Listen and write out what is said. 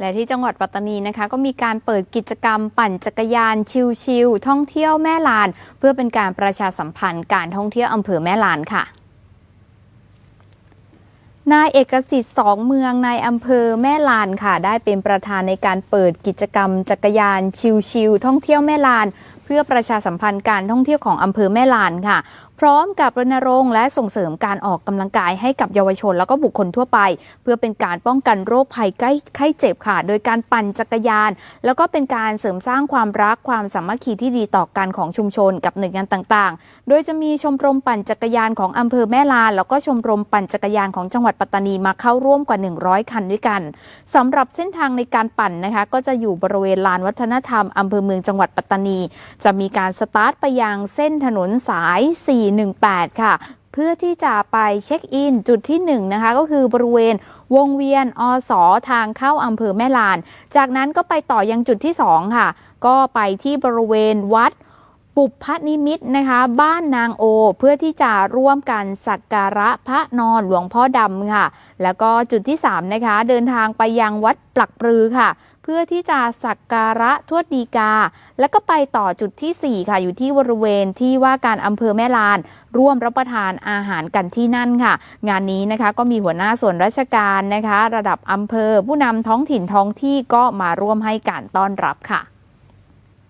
และที่จังหวัดปัตตานีนะคะ ก็มีการเปิดกิจกรรมปั่นจักรยานชิลๆท่องเที่ยวแม่ลาน เพื่อเป็นการประชาสัมพันธ์การท่องเที่ยวอำเภอแม่ลานค่ะนายเอกสิทธิ์สองเมืองนายอำเภอแม่ลานค่ะ ได้เป็นประธานในการเปิดกิจกรรม จักรยานชิลๆท่องเที่ยวแม่ลาน เพื่อประชาสัมพันธ์การท่องเที่ยวของอำเภอแม่ลานค่ะ พร้อมกับรณรงค์และส่งเสริมการออกกำลังกายให้กับเยาวชน แล้วก็บุคคลทั่วไป เพื่อเป็นการป้องกันโรคภัยใกล้ไข้เจ็บค่ะ โดยการปั่นจักรยาน แล้วก็เป็นการเสริมสร้างความรักความสามัคคีที่ดีต่อกันของชุมชนกับหน่วยงานต่างๆ โดยจะมีชมรมปั่นจักรยานของอำเภอแม่ลาน แล้วก็ชมรมปั่นจักรยานของจังหวัดปัตตานีมาเข้าร่วมกว่า 100 คันด้วยกันสำหรับเส้นทางในการปั่นนะคะ ก็จะอยู่บริเวณลานวัฒนธรรมอำเภอเมืองจังหวัดปัตตานี จะมีการสตาร์ทไปยังเส้นถนนสาย418 ค่ะ เพื่อที่จะไปเช็คอินจุดที่ 1 นะคะ ก็คือบริเวณวงเวียนอสอทางเข้าอำเภอแม่ลาน จากนั้นก็ไปต่อยังจุดที่ 2 ค่ะ ก็ไปที่บริเวณวัดปุพพนิมิตนะคะ บ้านนางโอ เพื่อที่จะร่วมกันสักการะพระนอนหลวงพ่อดำค่ะ แล้วก็จุดที่ 3 นะคะ เดินทางไปยังวัดปลักปรือค่ะ พื่อที่จะสักการะทวดดีกา แล้วก็ไปต่อจุดทีสี่ 4 ค่ะ อยู่ที่บริเวณที่ว่าการอำเภอแม่ลาน ร่วมรับประทานอาหารกันที่นั่นค่ะ งานนี้นะคะก็มีหัวหน้าส่วนราชการนะคะ ระดับอำเภอผู้นำท้องถิ่นท้องที่ก็มาร่วมให้การต้อนรับค่ะ